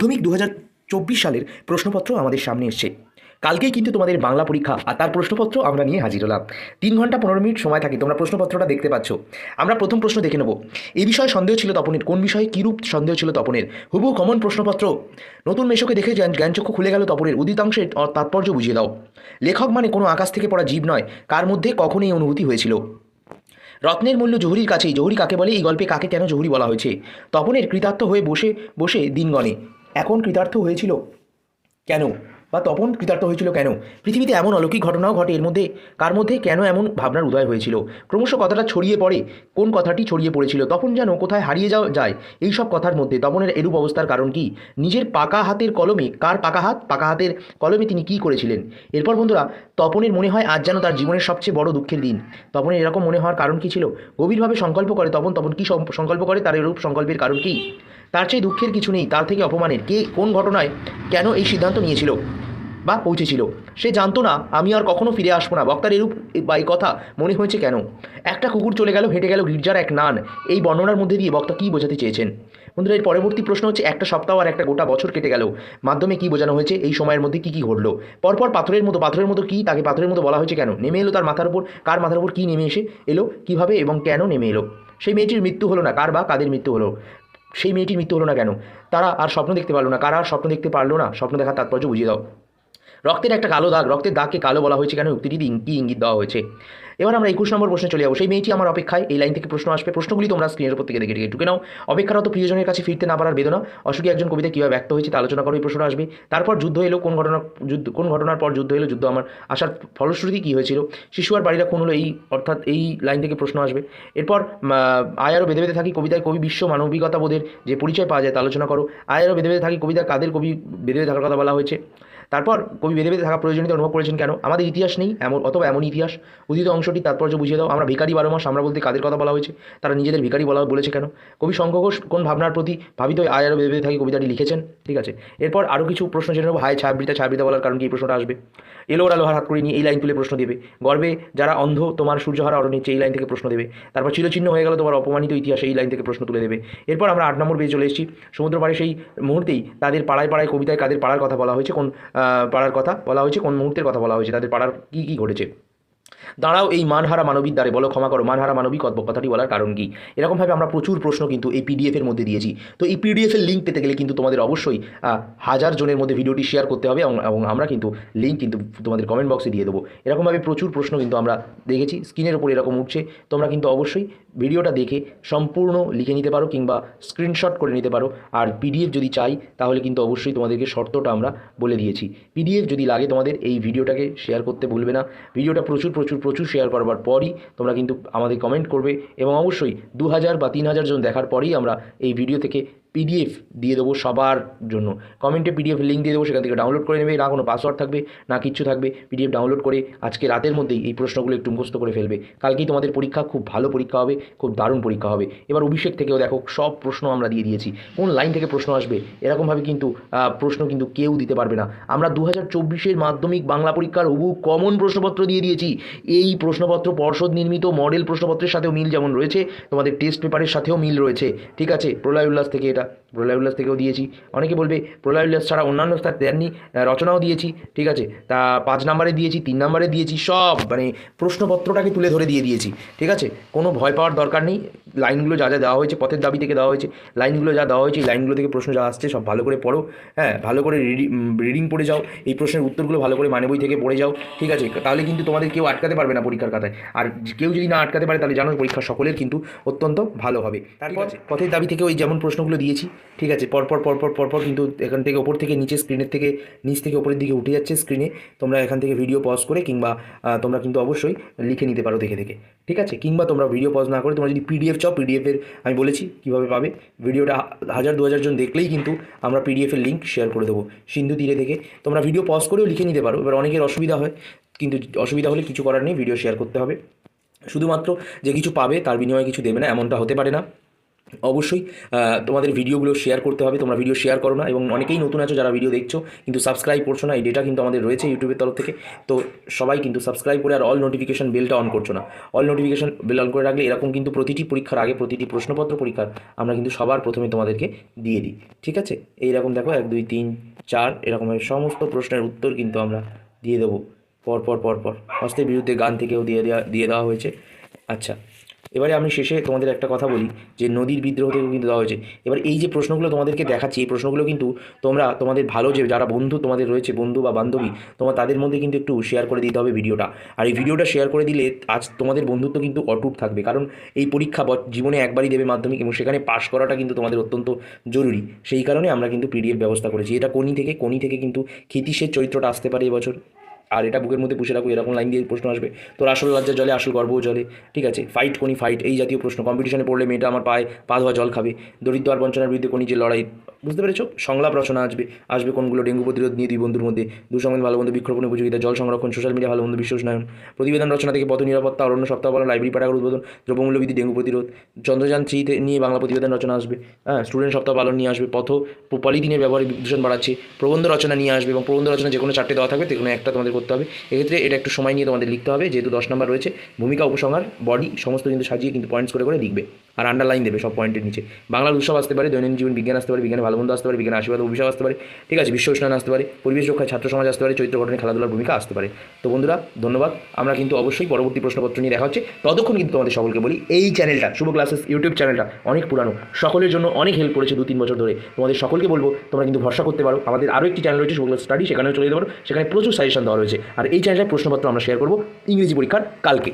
মাধ্যমিক দু সালের প্রশ্নপত্র আমাদের সামনে এসছে। কালকেই কিন্তু তোমাদের বাংলা পরীক্ষা আর তার প্রশ্নপত্র আমরা নিয়ে হাজির হলাম। তিন ঘণ্টা পনেরো মিনিট সময় থাকে, তোমরা প্রশ্নপত্রটা দেখতে পাচ্ছ। আমরা প্রথম প্রশ্ন দেখে নেব। এই বিষয়ে সন্দেহ ছিল তপনের, কোন বিষয়ে কীরূপ সন্দেহ ছিল তপনের? হুবু কমন প্রশ্নপত্র। নতুন মেশোকে দেখে জ্ঞান, জ্ঞানচক্ষু খুলে গেল তপনের। উদিতাংশের তাৎপর্য বুঝিয়ে দাও। লেখক মানে কোনো আকাশ থেকে পড়া জীব নয়, কার মধ্যে কখন এই অনুভূতি হয়েছিল? রত্নের মূল্য জহুরির কাছেই, জহুরি কাকে বলে? এই গল্পে কাকে কেন জহুরি বলা হয়েছে? তপনের কৃতার্থ হয়ে বসে বসে দিন গণে এখন কৃতার্থ হয়েছিল। কেন? বা তপন কৃতার্থ হয়েছিল কেন? পৃথিবীতে এমন অলৌকিক ঘটনাও ঘটে, এর মধ্যে কার মধ্যে কেন এমন ভাবনার উদয় হয়েছিল? ক্রমশ কথাটা ছড়িয়ে পড়ে, কোন কথাটি ছড়িয়ে পড়েছিল? তখন যেন কোথায় হারিয়ে যাওয়া যায়, এই সব কথার মধ্যে তপনের এরূপ অবস্থার কারণ কি? নিজের পাকা হাতের কলমে, কার পাকা হাত? পাকা হাতের কলমে তিনি কি করেছিলেন? এরপর বন্ধুরা, তপনের মনে হয় আজ যেন তার জীবনের সবচেয়ে বড় দুঃখের দিন। তপনের এরকম মনে হওয়ার কারণ কি ছিল? গভীরভাবে সংকল্প করে তপন তপন কি সংকল্প করে? তার এরূপ সংকল্পের কারণ কি? তার চেয়ে দুঃখের কিছু নেই, তার থেকে অপমানের কে কোন ঘটনায় কেন এই সিদ্ধান্ত নিয়েছিল? বা পৌঁছেছিল। সে জানতো না, আমি আর কখনো ফিরে আসব না। বক্তার এরূপ বা এই কথা মনে হয়েছে কেন? একটা কুকুর চলে গেল, হেঁটে গেল গির্জার এক নান। এই বর্ণনার মধ্যে দিয়ে বক্তা কী বোঝাতে চেয়েছেন? বন্ধুরা, এর পরবর্তী প্রশ্ন হচ্ছে, একটা সপ্তাহ আর একটা গোটা বছর কেটে গেল। মাধ্যমে কী বোঝানো হয়েছে? এই সময়ের মধ্যে কী কী ঘটলো? পরপর পাথরের মতো পাথরের মতো কী? তাকে পাথরের মতো বলা হয়েছে কেন? নেমে এলো তার মাথার উপর। কার মাথার উপর কী নেমে এসে এলো? কীভাবে এবং কেন নেমে এলো? সেই মেয়েটির মৃত্যু হলো না। কার বা কাদের মৃত্যু হলো? সেই মেয়েটির মৃত্যু হলো না কেন? তারা আর স্বপ্ন দেখতে পারল না। কারা আর স্বপ্ন দেখতে পারল না? স্বপ্ন দেখার তাৎপর্য বুঝিয়ে দাও। রক্তের একটা কালো দাগ, রক্তের দাগকে কালো বলা হয়েছে কেন? উক্তিটি কি ইঙ্গিত দেওয়া হয়েছে। এবার আমরা একুশ নম্বর প্রশ্নে চলে যাব। সেই মেয়েটি আমার অপেক্ষায়। এই লাইন থেকে প্রশ্ন আসবে। প্রশ্নগুলি তোমরা স্ক্রিনের উপর থেকে দেখে দেখে ঢুকে নাও। অপেক্ষারত প্রিয়জনের কাছে ফিরতে না পারার বেদনা। অসুখী একজন কবিতা কীভাবে ব্যক্ত হয়েছে তা আলোচনা করো, এই প্রশ্ন আসবে। তারপর যুদ্ধ এলো, কোন ঘটনা যুদ্ধ কোন ঘটনার পর যুদ্ধ এলো? যুদ্ধ আমার আসার ফলশ্রুতি কী হয়েছিল? শিশু আর বাড়িরা কোন হলো, এই অর্থাৎ এই লাইন থেকে প্রশ্ন আসবে। এরপর আয়ারও বেঁধে বেঁধে থাকি কবিতায়। কবি বিশ্ব মানবিকতা বোধের যে পরিচয় পাওয়া যায় তা আলোচনা করো। আয়ারও বেঁধে বেঁধে থাকি কবিতার কাদের কবি বেঁধে বেঁধে থাকার কথা বলা হয়েছে? তারপর কবি বেঁধে বেঁধে থাকা প্রয়োজনীয়তা অনুভব করেছেন কেন? আমাদের ইতিহাস নেই এমন, অথবা এমন ইতিহাস। উদিত অংশটি তাৎপর্য বুঝিয়ে দাও। আমরা ভিকারি বারো মাস, আমরা বলতে কাদের কথা বলা হয়েছে? তারা নিজেদের ভিকারি বলা বলেছে কেন? কবি শঙ্খ কোন ভাবনার প্রতি ভাবিত আয়ারও বেঁধে বেঁধে থাকি কবিতাটি লিখেছেন? ঠিক আছে। এরপর আরও কিছু প্রশ্ন জেনে নেব। হায় ছায়াবৃতা ছায়াবৃতা বলার কারণ কি এই প্রশ্নটা আসবে? এলো ওরা লোহার হাত করে নিয়ে এই লাইন তুলে প্রশ্ন দেবে। গর্বে যারা অন্ধ, তোমার সূর্যহারা অরণ্যে এই লাইন থেকে প্রশ্ন দেবে। তারপর চিরচিহ্ন হয়ে গেল, তোমার অপমানিত ইতিহাস এই লাইন থেকে প্রশ্ন তুলে দেবে। এরপর আমরা আট নম্বর পেয়ে চলে এসেছি। সমুদ্র পাড়ে সেই মুহূর্তেই তাদের পাড়ায় পাড়ায় কবিতায় কাদের পাড়ার কথা বলা হয়েছে? কোন পাড়ার কথা বলা হয়েছে কোন মুহূর্তের কথা বলা হয়েছে তাদের পাড়ার কী কী ঘটেছে? দাঁড়াও এই মানহারা মানবিক দ্বারে, বলো ক্ষমা করো, মানহারা মানবিক কথাটি বলার কারণ কি? এরকমভাবে আমরা প্রচুর প্রশ্ন কিন্তু এই পিডিএফের মধ্যে দিয়েছি। তো এই পিডিএফের লিঙ্ক পেতে গেলে কিন্তু তোমাদের অবশ্যই হাজার জনের মধ্যে ভিডিওটি শেয়ার করতে হবে এবং আমরা কিন্তু লিঙ্ক কিন্তু তোমাদের কমেন্ট বক্সে দিয়ে দেবো। এরকমভাবে প্রচুর প্রশ্ন কিন্তু আমরা দেখেছি স্ক্রিনের ওপর এরকম উঠছে। তোমরা কিন্তু অবশ্যই ভিডিওটা দেখে সম্পূর্ণ লিখে নিতে পারো কিংবা স্ক্রিনশট করে নিতে পারো। আর পিডিএফ যদি চাই, তাহলে কিন্তু অবশ্যই তোমাদেরকে শর্তটা আমরা বলে দিয়েছি। পিডিএফ যদি লাগে তোমাদের, এই ভিডিওটাকে শেয়ার করতে ভুলবে না। ভিডিওটা প্রচুর প্রচুর প্রচুর শেয়ার করবার পরই তোমরা কিন্তু আমাদের কমেন্ট করবে এবং অবশ্যই দু হাজার বা তিন হাজার জন দেখার পরেই আমরা এই ভিডিও থেকে পিডিএফ দিয়ে দেবো সবার জন্য। কমেন্টে পিডিএফ লিঙ্ক দিয়ে দেবো, সেখান থেকে ডাউনলোড করে নেবে, না কোনো পাসওয়ার্ড থাকবে, না কিচ্ছু থাকবে। পিডিএফ ডাউনলোড করে আজকে রাতের মধ্যেই এই প্রশ্নগুলো একটু মুখস্থ করে ফেলবে। কালকেই তোমাদের পরীক্ষা, খুব ভালো পরীক্ষা হবে, খুব দারুণ পরীক্ষা হবে। এবার অভিষেক থেকেও দেখো, সব প্রশ্ন আমরা দিয়ে দিয়েছি। কোন লাইন থেকে প্রশ্ন আসবে? এরকমভাবে কিন্তু প্রশ্ন কিন্তু কেউ দিতে পারবে না। আমরা দু হাজার চব্বিশের মাধ্যমিক বাংলা পরীক্ষার হুবু কমন প্রশ্নপত্র দিয়ে দিয়েছি। এই প্রশ্নপত্র পর্ষদ নির্মিত মডেল প্রশ্নপত্রের সাথেও মিল যেমন রয়েছে, তোমাদের টেস্ট পেপারের সাথেও মিল রয়েছে। ঠিক আছে? প্রলয় উল্লাস থেকে এটা это প্রলয় উল্লাস থেকেও দিয়েছি। অনেকে বলবে প্রলয় উল্লাস ছাড়া অন্যান্য স্থান দেননি আহ, রচনাও দিয়েছি ঠিক আছে? তা পাঁচ নাম্বারে দিয়েছি তিন নাম্বারে দিয়েছি সব মানে প্রশ্নপত্রটাকে তুলে ধরে দিয়ে দিয়েছি ঠিক আছে? কোনো ভয় পাওয়ার দরকার নেই লাইনগুলো যা যা দেওয়া হয়েছে পথের দাবি থেকে দেওয়া হয়েছে লাইনগুলো যা দেওয়া হয়েছে এই লাইনগুলো থেকে প্রশ্ন যা আসছে সব ভালো করে পড়ো হ্যাঁ? ভালো করে রিডিং পড়ে যাও এই প্রশ্নের উত্তরগুলো ভালো করে মানে বই থেকে পড়ে যাও ঠিক আছে? তাহলে কিন্তু তোমাদের কেউ আটকাতে পারবে না পরীক্ষার খাতায়। আর কেউ যদি না আটকাতে পারে তাহলে জানো পরীক্ষা সকলের কিন্তু অত্যন্ত ভালো হবে। তারপর পথের দাবি থেকে ওই যেমন প্রশ্নগুলো দিয়েছি ঠিক আছে, পরপর পরপর পরপর কিন্তু এখান থেকে ওপর থেকে নিচে স্ক্রিনের থেকে, নিচ থেকে ওপরের দিকে উঠে যাচ্ছে স্ক্রিনে তোমরা এখান থেকে ভিডিও পজ করে কিংবা তোমরা কিন্তু অবশ্যই লিখে নিতে পারো দেখে দেখে। ঠিক আছে? কিংবা তোমরা ভিডিও পজ না করে তোমরা যদি পিডিএফ চাও পিডিএফের আমি বলেছি কীভাবে পাবে। ভিডিওটা হাজার, দু হাজার জন দেখলেই কিন্তু আমরা পিডিএফের লিঙ্ক শেয়ার করে দেবো। সিন্ধু তীরে থেকে। তোমরা ভিডিও পজ করেও লিখে নিতে পারো। এবার অনেকের অসুবিধা হয়, কিন্তু অসুবিধা হলে কিছু করার নেই ভিডিও শেয়ার করতে হবে। শুধুমাত্র যে কিছু পাবে তার বিনিময়ে কিছু দেবে না, এমনটা হতে পারে না। অবশ্যই তোমাদের ভিডিওগুলো শেয়ার করতে হবে, তোমরা ভিডিও শেয়ার করো না, এবং অনেকেই নতুন আছো যারা ভিডিও দেখছ, কিন্তু সাবস্ক্রাইব করছ না, এই ডেটা কিন্তু আমাদের রয়েছে ইউটিউবের তরফ থেকে, তো সবাই কিন্তু সাবস্ক্রাইব করে আর অল নোটিফিকেশন বেলটা অন করছ না। অল নোটিফিকেশন বেল অন করে রাখলে এরকম কিন্তু প্রতিটি পরীক্ষার আগে প্রতিটি প্রশ্নপত্র পরীক্ষার আমরা কিন্তু সবার প্রথমে তোমাদেরকে দিয়ে দিই, ঠিক আছে? এইরকম দেখো, এক, দুই, তিন, চার, এরকমের সমস্ত প্রশ্নের উত্তর কিন্তু আমরা দিয়ে দেবো। পর পর পর পর। হস্তের বিরুদ্ধে গান থেকেও দিয়ে দেওয়া দিয়ে দেওয়া হয়েছে। আচ্ছা। এবারে আমি শেষে তোমাদের একটা কথা বলি, যে নদীর বিদ্রোহ থেকেও কিন্তু দেওয়া হয়েছে। এবার এই যে প্রশ্নগুলো তোমাদেরকে দেখাচ্ছি, এই প্রশ্নগুলো কিন্তু তোমরা, তোমাদের ভালো যে যারা বন্ধু তোমাদের রয়েছে, বন্ধু বা বান্ধবী, তোমার তাদের মধ্যে কিন্তু একটু শেয়ার করে দিতে হবে ভিডিওটা। আর এই ভিডিওটা শেয়ার করে দিলে আজ তোমাদের বন্ধুত্ব কিন্তু অটুট থাকবে, কারণ এই পরীক্ষা জীবনে একবারই দেবে মাধ্যমিক এবং সেখানে পাশ করাটা কিন্তু তোমাদের অত্যন্ত জরুরি। সেই কারণে আমরা কিন্তু পিডিএফ ব্যবস্থা করেছি। এটা কোনি থেকে কোনি থেকে কিন্তু ক্ষিতীশের চরিত্রটা আসতে পারে এবছর। আর এটা বুকের মধ্যে পুষে রাখো, এরকম লাইন দিয়ে প্রশ্ন আসবে। তোর আসল লজ্জা জলে, আসল গর্বও জলে, ঠিক আছে? ফাইট কোনি ফাইট এই জাতীয় প্রশ্ন। কম্পিটিশনে পড়লে মেয়েটা আমার পায়ে পা ধোয়া জল খাবে। দরিদ্র আর বঞ্চনার বিরুদ্ধে কোনি যে লড়াই? বুঝতে পেরেছ? সংলাপ রচনা আসবে আসবে কোনগুলো ডেঙ্গু প্রতিরোধ নিয়ে দুই বন্ধুর মধ্যে। দুঃসংবাদ, ভালো বন্ধু বৃক্ষরোপণ উপযোগিতা, জল সংরক্ষণ সোশ্যাল মিডিয়া ভালো বন্ধু বিশ্ব উষ্ণায়ন প্রতিবেদন রচনা থেকে পথ নিরাপত্তা, অরণ্য সপ্তাহ পালন লাইব্রেরি পাঠাগার উদ্বোধন দ্রব্যমূল্য বৃদ্ধি ডেঙ্গু প্রতিরোধ। চন্দ্রযান থ্রিতে নিয়ে বাংলা প্রতিবেদন রচনা আসবে। হ্যাঁ স্টুডেন্ট সপ্তাহ পালন নিয়ে আসবে, পথ পলিথিনের ব্যবহার দূষণ বাড়াচ্ছে। প্রবন্ধ রচনা নিয়ে আসবে এবং প্রবন্ধ রচনা যে কোনো চারটে দেওয়া থাকবে কোনো একটা তোমাদের করতে হবে। এক্ষেত্রে এটা একটু সময় নিয়ে তোমাদের লিখতে হবে, যেহেতু দশ নম্বর রয়েছে। ভূমিকা, উপসংহার বডি সমস্ত কিন্তু সাজিয়ে কিন্তু পয়েন্টস করে করে লিখবে। আর আন্ডারলাইন দেবে সব পয়েন্টের নিচে। বাংলার উৎসব আসতে পারে, দৈনন্দিন জীবন বিজ্ঞান আসতে পারে বিজ্ঞানে ভালো মন্দ আসতে পারে বিজ্ঞান আশীর্বাদ অভিশাপ আসতে পারে। ঠিক আছে, বিশ্ব উষ্ণায়ন আসতে পারে, পরিবেশ রক্ষায় ছাত্র সমাজ আসতে পারে চৈত্র গঠনে খেলাধুলার ভূমিকা আসতে পারে। তো বন্ধুরা, ধন্যবাদ। আমরা কিন্তু অবশ্যই পরবর্তী প্রশ্নপত্র নিয়ে দেখা হচ্ছে। ততক্ষণ কিন্তু তোমাদের সকলকে বলি, এই চ্যানেলটা শুভ ক্লাসেস ইউটিউব চ্যানেলটা অনেক পুরানো। সকলের জন্য অনেক হেল্প করেছে দু তিন বছর ধরে। তোমাদের সকলকে বলব, তোমরা কিন্তু ভরসা করতে পারো। আমাদের আরও একটি চ্যানেল রয়েছে, শুভ ক্লাস স্টাডি সেখানেও চলে যেতে পারো। সেখানে প্রচুর সাজেশন দেওয়া রয়েছে। আর এই চ্যানেলের প্রশ্নপত্র আমরা শেয়ার করব। ইংরেজি পরীক্ষার কালকে।